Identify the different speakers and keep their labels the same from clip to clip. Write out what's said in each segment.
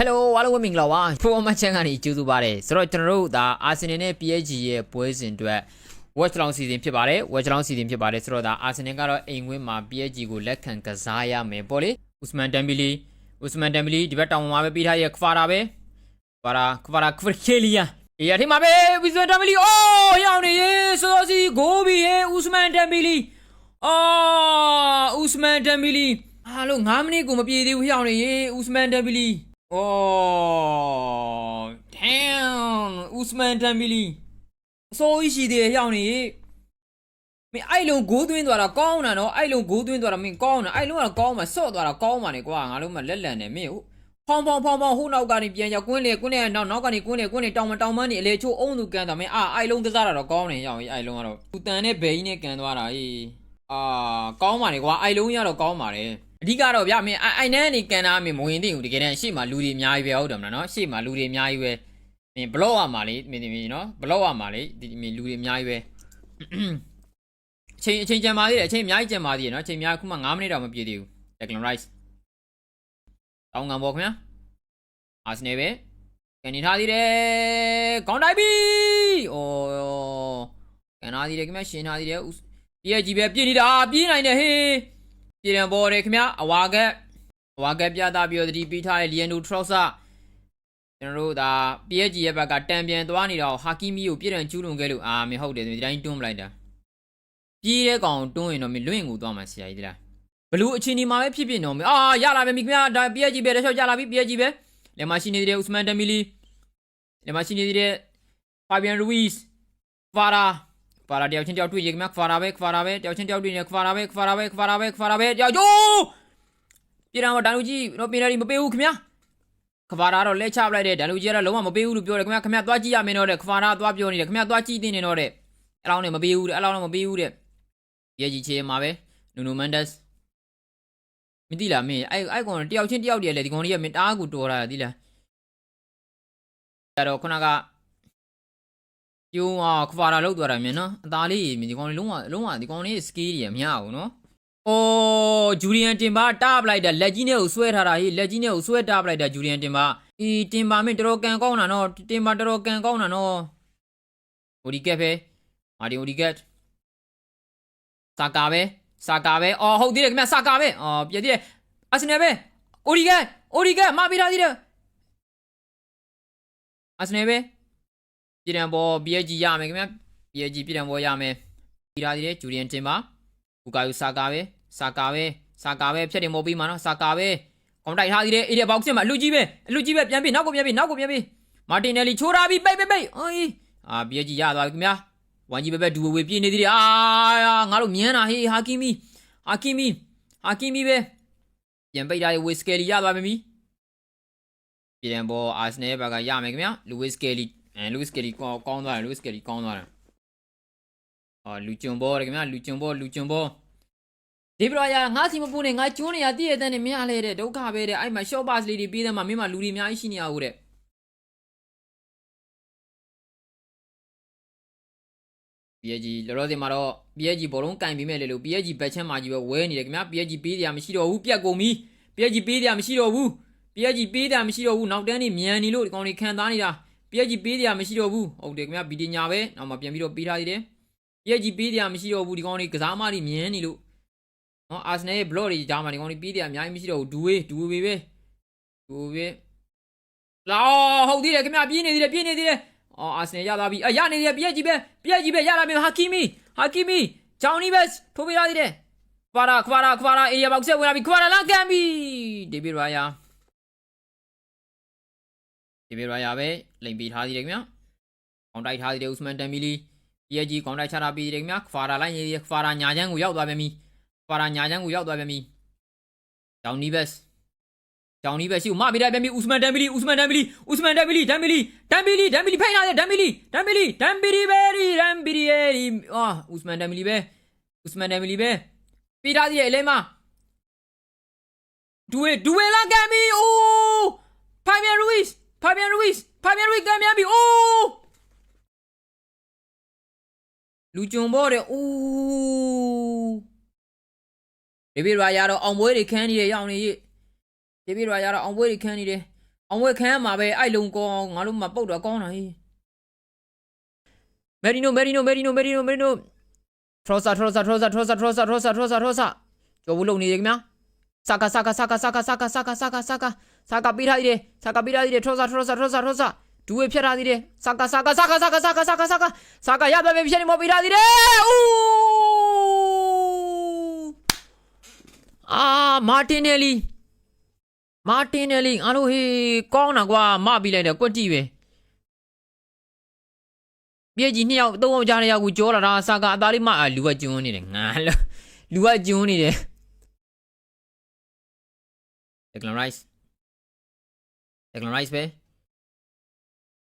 Speaker 1: Hello အားလုံးပဲမင်္ဂလာပါ Performance Channel ကနေကြိုဆိုပါရစေဆိုတော့ကျွန်တော်တို့ဒါ Arsenal နဲ့ PSG ရဲ့ပွဲစဉ်အတွက် Watch Long Season ဖြစ်ပါတယ် Watch Long Season ဖြစ်ပါတယ်ဆိုတော့ဒါ Arsenal ကတော့အိမ်ဝင်းမှာ PSG ကိုလက်ခံကစားရမယ်ပေါ့လေ Usman Dembele Usman Dembele ဒီဘက်တောင်မှာပဲပြီးထားရဲ့ Kvara ပဲ Kvara Kvara Kvaratskhelia အေးအထင်မှာပဲ Usman Dembele အိုးရောက်နေရေစောစောစီဂိုးပြီးရေ Usman Dembele အော် Usman Dembele အားလုံး9မိနစ်ကိုမပြည့်သေးဘူးရောက်နေရေ Usman Dembele Oh, damn, Usman Dembele. အစိုးရရှိသေးတယ်ရောက်နေမင်းအဲ့လုံးဂိုးသွင်းသွားတာကောင်းတာနော်အဲ့လုံးဂိုးသွင်းသွားတာမင်းကောင်းတာအဲ့လုံးကကောင်းမှာဆော့သွားတာကောင်းပါနေကွာငါလုံးမလက်လန်နေမင်းဟုတ်ဖောင်းဖောင်းဖောင်းဖောင်းဟိုနောက်ကနေပြန်ရောက်ကွင်းလေကွင်းလေနောက်နောက်ကနေကွင်းလေကွင်းလေတောင်မတောင်မန်းနေအလေချိုးအုံးသူကန်တာမင်းအာအဲ့လုံးကစားတာတော့ကောင်းနေရောက်အဲ့လုံးကတော့သူတန်နဲ့ဘယ်ကြီးနဲ့ကန်သွားတာဟေးအာကောင်းပါနေကွာအဲ့လုံးရတော့ကောင်းပါတယ် အဓိကတော့ဗျမင်းအဲ့အဲ့နဲ့နေကန်တာမင်းမဝင်သိဘူးတကယ်တမ်းရှေ့မှာလူတွေအများကြီးပဲဟုတ်တယ်မလားနော်ရှေ့မှာလူတွေအများကြီးပဲမင်းဘလော့ရမှာလေမင်းမင်းနော်ဘလော့ရမှာလေဒီမင်းလူတွေအများကြီးပဲအချိန်အချိန်ကြံပါသေးတယ်အချိန်အများကြီးကြံပါသေးတယ်နော်အချိန်အများခုမှ9မိနစ်တောင်မပြည့်သေးဘူး Declan Rice တောင်းငံပေါ်ခင်ဗျာ Arsenal ပဲကနေထားသေးတယ်ကောင်းတိုက်ပြီအိုးကန်ထားသေးတယ်ခင်ဗျာရှင်ထားသေးတယ်ပြည့်ကြီးပဲပြည့်နေတာပြေးနိုင်တယ်ဟေး ပြေးတယ်ပေါ်တယ်ခင်ဗျာအဝါကက်အဝါကက်ပြတာပြီးတော့တတိပေးထားတဲ့ Liano Trossard ကျွန်တော်တို့ဒါ PSG ရဲ့ဘက်ကတံပြန်သွားနေတာကိုဟာကီမီကိုပြည့်တယ်ကျူးလွန်ခဲ့လို့အာမင်းဟုတ်တယ်ဒီတိုင်းတွန်းပလိုက်တာပြေးတဲ့ကောင်တွန်းရင်တော့မင်းလွင့်ကိုသွားမှာဆရာကြီးဒီလားဘလူအချင်းဒီမှာပဲဖြစ်ဖြစ်တော့မင်းအာရလာပြီမိခင်ဗျာဒါ PSG ပဲတခြားရလာပြီ PSG ပဲလက်မရှိနေတဲ့ Usman Dembele လက်မရှိနေတဲ့ Fabian Ruiz Kvara Kvara တယောက်ချင်းတယောက်တွေ့ရခင်ဗျာ Kvara ပဲ Kvara ပဲတယောက်ချင်းတယောက်တွေ့နေ Kvara ပဲ Kvara ပဲ Kvara ပဲ Kvara ပဲတယောက်ကျိုးပြည်တော်ဒန်လူကြီးတော့ပြည်တော်မပေးဘူးခင်ဗျာ Kvara တော့လက်ချပလိုက်တယ်ဒန်လူကြီးကတော့လုံးဝမပေးဘူးလို့ပြောတယ်ခင်ဗျာခင်ဗျာသွားကြည့်ရမယ်တော့တဲ့ Kvara သွားပြောနေတယ်ခင်ဗျာသွားကြည့်တင်နေတော့တဲ့အဲ့လောက်နဲ့မပေးဘူးတဲ့အဲ့လောက်နဲ့မပေးဘူးတဲ့ရဲကြီးချေမှာပဲနူနိုမန်ဒက်စ်မသိလားမင်းအဲ့အဲ့ကောင်တယောက်ချင်းတယောက်တည်းလေဒီကောင်ကြီးကမင်းတအားကိုတော်တာသိလားအဲ့တော့ခုနက ကျုံอ่ะခွာတာလောက်သွားတာမြင်နော်အသားလေးမြင်ဒီကောင်လေးလုံးဝလုံးဝဒီကောင်လေးစကီးကြီးမရဘူးနော်အိုးဂျူရီယန်တင်ပါတားပလိုက်တာလက်ကြီးနဲ့ကိုဆွဲထားတာဟေးလက်ကြီးနဲ့ကိုဆွဲတားပလိုက်တာဂျူရီယန်တင်ပါအေးတင်ပါမင်းတော်တော်ကန်ကောင်းတာနော်တင်ပါတော်တော်ကန်ကောင်းတာနော်ဟိုဒီကက်ပဲမာဒီဟိုဒီကက်စာကာပဲစာကာပဲအော်ဟုတ်သေးတယ်ခင်ဗျစာကာပဲအော်ပြည့်သေးတယ်အာဆင်နယ်ပဲအိုဒီကန်အိုဒီကန်မပေးထားသေးတယ်အာဆင်နယ်ပဲ ပြည်တံပေါ် PSG ရမယ်ခင်ဗျ PSG ပြည်တံပေါ်ရမယ်ပြီးထားသေးတယ်ဂျူရီယန်တင်ပါဘူကာယူစာကာပဲစာကာပဲစာကာပဲဖြတ်တယ်မော်ပြီးမှာနော်စာကာပဲကွန်တိုက်ထားသေးတယ်အေးတဲ့ဘောက်ဆစ်မှာအလူကြီးပဲအလူကြီးပဲပြန်ပြီးနောက်ကိုပြန်ပြီးနောက်ကိုပြန်ပြီးမာတင်နယ်လီချိုးထားပြီးပိတ်ပိတ်ပိတ်အေးအာ PSG ရသွားပြီခင်ဗျာဝမ်ကြီးပဲပဲဒူဝေပြေးနေသေးတယ်အာငါတို့မြန်းတာဟေးဟာကီမီဟာကီမီဟာကီမီပဲပြန်ပိတ်ထားတဲ့ဝစ်စကယ်လီရသွားပြီပြန်ပေါ်အာဆနယ်ဘက်ကရမယ်ခင်ဗျာလူဝစ်စကယ်လီ အဲလူဝစ်စကယ်လီကောကောင်းသွားတယ်လူဝစ်စကယ်လီကောင်းသွားတယ်အော်လူကျုံဘောတယ်ခင်ဗျာလူကျုံဘောလူကျုံဘောဒီဘရယာငါစီမပူနေငါကျွန်းနေရတည့်ရတဲ့နဲ့မရလဲတဲ့ဒုက္ခပဲတဲ့အဲ့မှာ short pass လေးတွေပြေးတယ်မှာမင်းမလူတွေအများကြီးရှိနေရဟုတ်တဲ့ PSG လောလောဆယ်မှာတော့ PSG ဘောလုံးကင်ပြီးမဲ့လေလို့ PSG ဘက်ချမ်းမာကြီးပဲဝဲနေတယ်ခင်ဗျာ PSG ပေးတရားမရှိတော့ဘူးပြက်ကုန်ပြီ PSG ပေးတရားမရှိတော့ဘူး PSG ပေးတရားမရှိတော့ဘူးနောက်တန်းနေမြန်နေလို့ဒီကောင်တွေခံသားနေတာ PSG ပေးတရားမရှိတော့ဘူးဟုတ်တယ်ခင်ဗျာဗီဒီညာပဲနောက်မှပြန်ပြီးတော့ပေးထားသေးတယ် PSG ပေးတရားမရှိတော့ဘူးဒီကောင်တွေကစားမတွေမြန်နေလို့နော်အာဆနယ်ရဲ့ block တွေကြားမှာဒီကောင်တွေပေးတရားအများကြီးမရှိတော့ဘူးဒူဝေးဒူဝေးပဲဒူဝေးလာဟုတ်သေးတယ်ခင်ဗျာပြေးနေသေးတယ်ပြေးနေသေးတယ်အော်အာဆင်နယ်ရသွားပြီအရနေတယ်ပြည့်ကြီးပဲပြည့်ကြီးပဲရလာပြီဟာကီမီဟာကီမီဂျောင်နီဘက်ထိုးပေးရသေးတယ်ခွာရာခွာရာခွာရာအေရီယာဘောက်ဆက်ဝင်လာပြီခွာရာလာကန်ပြီဒေးဗစ်ရာယာ ဒေးဗစ်ရာယာပဲလိန်ပေးထားသေးတယ်ခင်ဗျာကောင်တိုက်ထားသေးတယ်ဥစမန်တန်မီလီပြည့်ကြီးကောင်တိုက်ချတာပြီးတယ်ခင်ဗျာခွာရာလိုက်နေတယ်ခွာရာညာချမ်းကိုရောက်သွားပြန်ပြီခွာရာညာချမ်းကိုရောက်သွားပြန်ပြီဂျောင်နီဘက်ကြောင်နီးပဲရှိဦးမပေးတယ်ပြန်ပြီးဥစမန်ဒမ်ဘီလီဥစမန်ဒမ်ဘီလီဥစမန်ဒမ်ဘီလီဒမ်ဘီလီဒမ်ဘီလီဒမ်ဘီလီဖိနေတယ်ဒမ်ဘီလီဒမ်ဘီလီဒမ်ဘီလီပဲဒီဒမ်ဘီလီရဲ့ဒီအာဥစမန်ဒမ်ဘီလီပဲဥစမန်ဒမ်ဘီလီပဲပေးထားသေးရဲ့အလဲမဒူဝေဒူဝေလာကမ်ဘီအိုးဖာဘီယန်ရူဝစ် ဖာဘီယန်ရူဝစ်ဖာဘီယန်ရူဝစ်ကမ်ဘီယန်ဘီအိုးလူကြုံဘောတဲ့အိုးဒေဗစ်ရာယာတော့အောင်ပွဲတွေခန်းနေရရောက်နေရဲ့ဒေးဗစ်ရာယာတော့အောင်ပွဲတွေခန်းနေတယ်အောင်ဝဲခံရမှာပဲအဲ့လုံကောငါတို့မှပုတ်တော့ကောင်းတာဟေးမယ်ရီနိုမယ်ရီနိုမယ်ရီနိုမယ်ရီနိုမယ်ရီနိုထရောဆာထရောဆာထရောဆာထရောဆာထရောဆာထရောဆာထရောဆာထရောဆာကျော်ဘူးလုံနေရခင်ဗျာစကာစကာစကာစကာစကာစကာစကာစကာ စကာပေးထားသေးတယ်စကာပေးထားသေးတယ်ထရောဆာထရောဆာထရောဆာထရောဆာဒူဝေဖြတ်ထားသေးတယ်စကာစကာစကာစကာစကာစကာစကာစကာရပါပဲဖြတ်နေမပေးထားသေးတယ်ဦးအာမာတင်နယ်လီမာတင်နယ်လီငါတို့ဟေးကောင်းတာကွာမပြီးလိုက်တယ်ကွက်တိပဲပြည့်ကြီးနှစ်ယောက်သုံးယောက်ကြားတဲ့ယောက်ကိုကြောလာတာစာကအသားလေးမအာလူကကျွန်းနေတယ်ငါလို့လူကကျွန်းနေတယ် Declan Rice Declan Rice ပဲ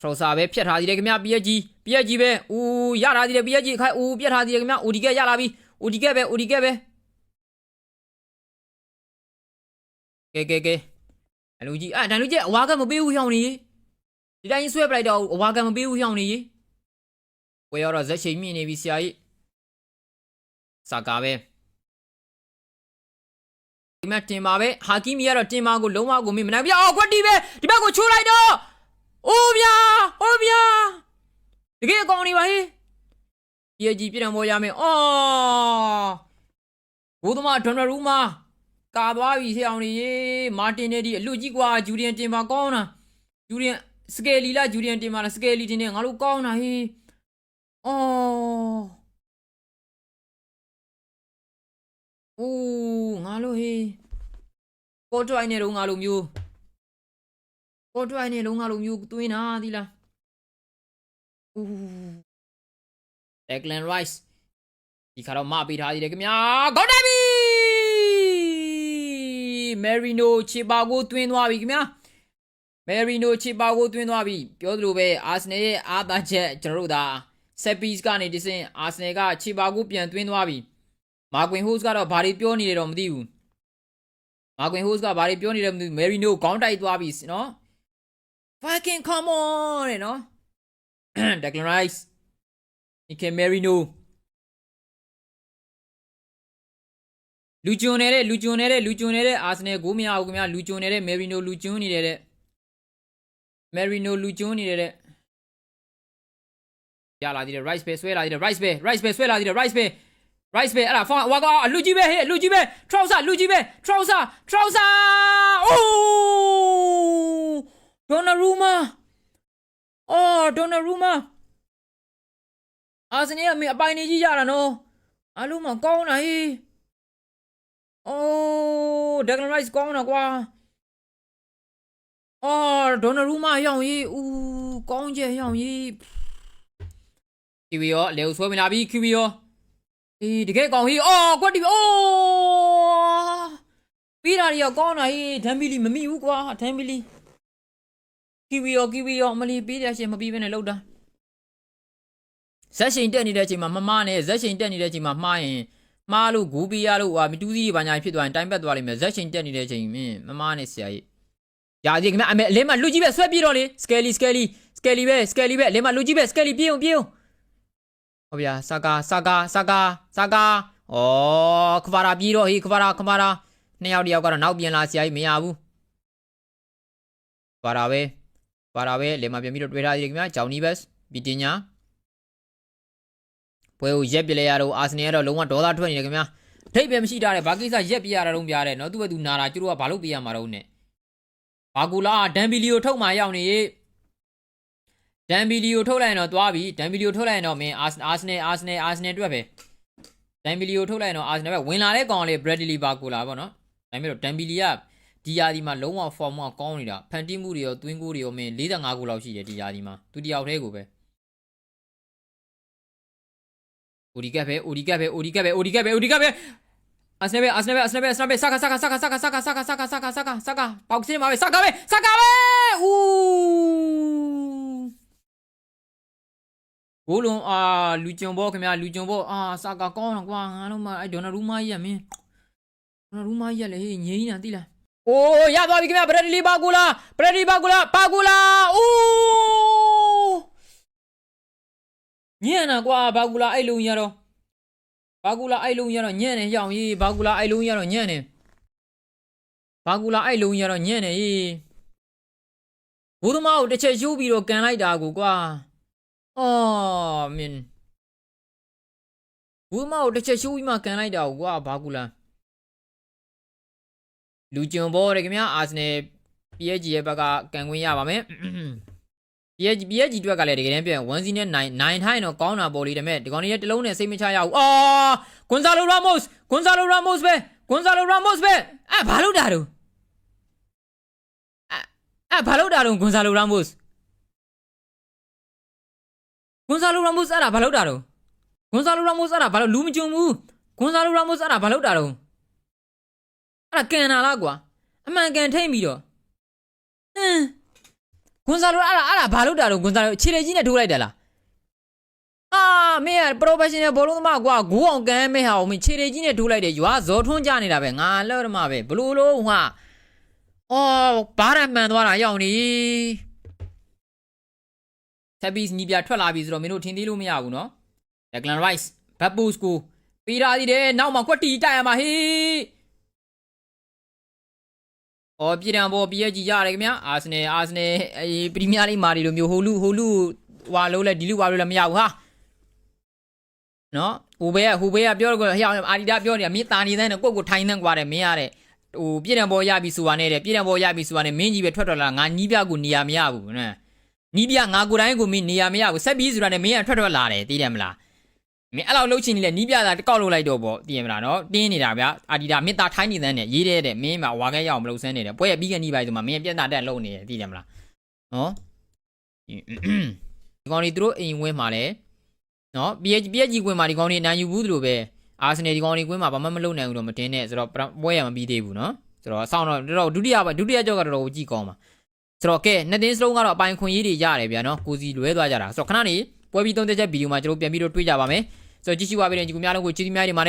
Speaker 1: ထရောစာပဲဖြတ်ထားသေးတယ်ခင်ဗျပြည့်ကြီးပြည့်ကြီးပဲဦးရထားသေးတယ်ပြည့်ကြီးခိုင်ဦးပြတ်ထားသေးတယ်ခင်ဗျဦးဒီကက်ရလာပြီဦးဒီကက်ပဲဦးဒီကက်ပဲကဲကဲကဲအလူကြီးအဲ့ဒါလူကြီးအဝါကမပေးဘူးဟောင်းနေဒီတိုင်းဆွဲပလိုက်တော့အဝါကမပေးဘူးဟောင်းနေဝယ်ရတော့ဇက်ရှိန်မြင့်နေပြီဆရာကြီးစာကာပဲ ဒီမှာတင်ပါပဲဟာကီမီကတော့တင်ပါကိုလုံးဝကိုမင်းမနိုင်ပြအော်ခွက်တီပဲဒီဘက်ကိုချိုးလိုက်တော့အိုးဗျာအိုးဗျာတကယ်အကောင်နေပါဟေးဒီကြီးပြည်တော်ပေါ်ရမယ်အော်ဘိုးသမားဒေါ်နရူမာကာသွားပြီဆရာအောင်ကြီးမာတင်နဲ့ဒီအလူကြီးကွာဂျူရီယန်တင်ပါကောင်းတာဂျူရီယန်စကယ်လီလားဂျူရီယန်တင်ပါလားစကယ်လီတင်နေငါတို့ကောင်းတာဟေးအော် အိုးငါတို့ဟေးပေါ်တွိုင်းနေတော့ငါတို့မျိုးပေါ်တွိုင်းနေတော့ငါတို့မျိုးတွင်းတာသီလားအိုး Declan Rice ဒီခါတော့မပေးထားသေးတယ်ခင်ဗျာဂေါ်နေပြီမယ်ရီနိုချီပါကိုတွင်းသွားပြီခင်ဗျာမယ်ရီနိုချီပါကိုတွင်းသွားပြီပြောသလိုပဲအာဆနယ်ရဲ့အားသာချက်ကျွန်တော်တို့ဒါဆက်ပီစ်ကနေတစင်အာဆနယ်ကချီပါကိုပြန်တွင်းသွားပြီ မာကွင်ဟိုးစ်ကတော့ဘာတွေပြောနေတယ်တော့မသိဘူးမာကွင်ဟိုးစ်ကဘာတွေပြောနေတယ်မသိဘူးမယ်ရီနိုခေါင်းတိုက်သွားပြီနော် fucking come on တဲ့နော် Declan Rice Nick Merino လူကျွန်းနေတဲ့လူကျွန်းနေတဲ့လူကျွန်းနေတဲ့အာဆနယ်ကိုမရဘူးခင်ဗျာလူကျွန်းနေတဲ့မယ်ရီနိုလူကျွန်းနေတယ်တဲ့မယ်ရီနိုလူကျွန်းနေတယ်တဲ့ရလာသေးတယ် rice ပဲဆွဲလာသေးတယ် rice ပဲ rice ပဲဆွဲလာသေးတယ် rice ပဲ rice ပဲအဲ့ဒါဖောင်းဝါကအလူကြီးပဲဟေးလူကြီးပဲ trouser လူကြီးပဲ trouser trouser အိုးဒိုနာရူမာအော်ဒိုနာရူမာအာဆနယ်ကမင်းအပိုင်နေကြီးရတာနော်အလုံးမကောင်းတာဟေးအိုးဒက်ဂလန်ရိုက်ကောင်းတာကွာအော်ဒေါ်နရူမာရောင်ကြီးဦးကောင်းကျယ်ရောင်ကြီးကီဝီရောလေဦးဆွဲမလာပြီကီဝီရော အေးတကယ်ကောင်းကြီးအော်ကွက်တီအိုးပြီးတာရောကောင်းတာဟေးဒမ်ဘီလီမမိဘူးကွာဒမ်ဘီလီကီဝီရောကီဝီရောမလီပြီးတဲ့ရှင်မပြီးဘဲနဲ့လောက်တာဇက်ရှင်တက်နေတဲ့အချိန်မှာမမနဲ့ဇက်ရှင်တက်နေတဲ့အချိန်မှာမှားရင်မှားလို့ဂူပီရလို့ဟာမတူးစီးဘာညာဖြစ်သွားရင်တိုင်းပတ်သွားလိမ့်မယ်ဇက်ရှင်တက်နေတဲ့အချိန်မင်းမမားနဲ့ဆရာကြီးရာကြီးခင်ဗျအမေအလင်းမလူကြီးပဲဆွဲပြေးတော့လေစကယ်လီစကယ်လီစကယ်လီပဲစကယ်လီပဲအလင်းမလူကြီးပဲစကယ်လီပြေးအောင်ပြေးအောင် ဟုတ်ဗျာစကာစကာစကာစကာဩခဗာရာပြေးတော့ဟေးခဗာရာခဗာရာနှစ်ယောက်တယောက်ကတော့နောက်ပြန်လာဆရာကြီးမရဘူးခဗာရာပဲခဗာရာပဲလေမပြန်ပြီးတော့တွေ့ထားသေးတယ်ခင်ဗျဂျောင်နီဘက်ဘီတင်ညာပွဲကိုရက်ပြလဲရတော့အာဆနယ်ကတော့လုံးဝဒေါသထွက်နေတယ်ခင်ဗျာအထိပ်ပဲမရှိတာတဲ့ဘာကိစ္စရက်ပြရတာတော့ပြရတယ်နော်သူ့ဘက်သူနာတာကျတို့ကဘာလို့ပြရမှာတော့နဲ့ဘာကူလာဒန်ဘီလီကိုထုတ်မှရောက်နေ ဒန်ဘီလီကိုထုတ်လိုက်ရင်တော့သွားပြီဒန်ဘီလီကိုထုတ်လိုက်ရင်တော့မင်းအာအာဆနယ်အာဆနယ်အာဆနယ်တွေ့ပဲဒန်ဘီလီကိုထုတ်လိုက်ရင်တော့အာဆနယ်ပဲဝင်လာတဲ့ကောင်လေးဘရက်ဒလီဘာကူလာပေါ့နော်ဒါပေမဲ့တော့ဒန်ဘီလီကဒီယာဒီမှာလုံးဝ form ကကောင်းနေတာဖန်တီးမှုတွေရောတွင်းကိုတွေရောမင်း45ခုလောက်ရှိတယ်ဒီယာဒီမှာသူတယောက်တည်းကိုပဲအိုဒီကက်ပဲအိုဒီကက်ပဲအိုဒီကက်ပဲအိုဒီကက်ပဲအိုဒီကက်ပဲအစနေပဲအစနေပဲအစနေပဲအစနေပဲစကာစကာစကာစကာစကာစကာစကာစကာစကာစကာပေါက်စင်းမှာပဲစကာပဲစကာပဲဦး ဘိုးလုံးအာလူကြုံဘောခင်ဗျာလူကြုံဘောအာစကာကောင်းတော့ကွာငါတို့မှအဲ့ဒေါ်နာရူမာကြီးရမင်းဒေါ်နာရူမာကြီးရလေဟေးငိမ့်နေတာတိလားအိုးရသွားပြီခင်ဗျာပရက်ဒီလီပါကူလာပရက်ဒီပါကူလာပါကူလာဦးညံ့တာကွာဘာကူလာအဲ့လုံရတော့ဘာကူလာအဲ့လုံရတော့ညံ့နေရောင်ကြီးဘာကူလာအဲ့လုံရတော့ညံ့နေဘာကူလာအဲ့လုံရတော့ညံ့နေကြီးဘိုးသမားကိုတစ်ချက်ရှိုးပြီးတော့ကန်လိုက်တာကိုကွာ အော်မင်းဘိုးသမားကိုတစ်ချက်ရှိုးပြီးမှကန်လိုက်တာကိုကွာဘာကူလားလူကျုံဘောတယ်ခင်ဗျာအာဆနယ် PSG ရဲ့ဘက်ကကန်ခွင့်ရပါမယ် PSG PSG အတွက်ကလည်းတကယ်တမ်းပြန်1 0နဲ့9 9ထိုင်းတော့ကောင်းတာပေါ်လေးဒါပေမဲ့ဒီကောင်ကြီးရဲ့တလုံးနဲ့စိတ်မချရဘူးအော်ဂွန်ဇာလိုရာမို့စ်ဂွန်ဇာလိုရာမို့စ်ပဲဂွန်ဇာလိုရာမို့စ်ပဲအဲ့ဘာလို့တာတော့အဲ့အဲ့ဘာလို့တာတော့ဂွန်ဇာလိုရာမို့စ် ဂွန်ဇာလိုရာမို့စ်အဲ့ဒါဘာလို့တာတော့ဂွန်ဇာလိုရာမို့စ်အဲ့ဒါဘာလို့လူမကြုံဘူးဂွန်ဇာလိုရာမို့စ်အဲ့ဒါဘာလို့တာတော့အဲ့ဒါကန်နာလားကွာအမှန်ကန်ထိမ့်ပြီးတော့ဟင်းဂွန်ဇာလိုအဲ့ဒါအဲ့ဒါဘာလို့တာတော့ဂွန်ဇာလိုခြေလေကြီးနဲ့ထိုးလိုက်တယ်လားအာမင်းက professional ဘောလုံးသမားကွာဂိုးအောင်ကန်မဲဟာအောင်မင်းခြေလေကြီးနဲ့ထိုးလိုက်တယ်ရွာဇော်ထွန်းကြနေတာပဲငါလော့ရမှာပဲဘလို့လို့ဟာအော်ဘာရမှန်သွားတာရောက်နေ တက်ဘီစ်ညီပြထွက်လာပြီဆိုတော့မင်းတို့ထင်သေးလို့မရဘူးနော် Declan Rice ဘတ်ပူစကိုပေးထားသေးတယ်နောက်မှကွက်တီတိုက်ရမှာဟေးအော်ပြည်တံပေါ် PSG ရတယ်ခင်ဗျာအာဆနယ်အာဆနယ်အေးပရီးမီးယားလိမာတွေလိုမျိုးဟိုလူဟိုလူဟွာလို့လဲဒီလူဟွာလို့လည်းမရဘူးဟာနော်ဟိုဘဲကဟိုဘဲကပြောတော့ဟဲ့အာဒီတာပြောနေတာမင်းတာနေတဲ့နဲ့ကိုယ့်ကိုထိုင်နေကွာတယ်မင်းရတဲ့ဟိုပြည်တံပေါ်ရပြီဆိုတာနဲ့တဲ့ပြည်တံပေါ်ရပြီဆိုတာနဲ့မင်းကြီးပဲထွက်ထွက်လာငါညီးပြကိုနေရာမရဘူးနော် ညီးပြငါကိုယ်တိုင်းကိုမင်းနေရာမရဘူးဆက်ပြီးဆိုတာနဲ့မင်းကထွက်ထွက်လာတယ်သိတယ်မလားမင်းအဲ့လောက်လှုပ်ချင်နေလေနီးပြတာတစ်ကောက်လုပ်လိုက်တော့ပေါ့တည်ရမလားနော်တင်းနေတာဗျာအာဒီတာမင်းသားထိုင်းနေသန်းနဲ့ရေးတဲ့တဲ့မင်းမှာဝါခဲရအောင်မလုပ်စမ်းနေတယ်ပွဲရပြီးကနေပါဆိုမှမင်းပြက်တာတက်လုပ်နေတယ်တည်တယ်မလားနော်ဒီကောင်တွေသူတို့အိမ်ဝင်းမှာလဲနော် PH PH ကွင်းမှာဒီကောင်တွေအနိုင်ယူဘူးသူတို့ပဲအာဆင်နယ်ဒီကောင်တွေကွင်းမှာဘာမှမလုပ်နိုင်ဘူးတော့မတင်းနဲ့ဆိုတော့ပွဲရမပြီးသေးဘူးနော်ဆိုတော့အဆောင်တော့တော်တော်ဒုတိယပါဒုတိယကြောက်ကတော်တော်ကြည့်ကောင်းပါ ဆိုတော့ကဲနှစ်တင်းစလုံးကတော့အပိုင်ခွင့်ရေးတွေရတယ်ဗျာနော်ကိုစီလွဲသွားကြတာဆိုတော့ခဏနေပွဲပြီးသုံးသက်ချက်ဗီဒီယိုမှာကျွန်တော်ပြန်ပြီးတော့တွေ့ကြပါမယ်ဆိုတော့ကြည့်ရှုပါပေးတဲ့ညီကူများလုံးကိုကျေးဇူးများတင်ပါတယ်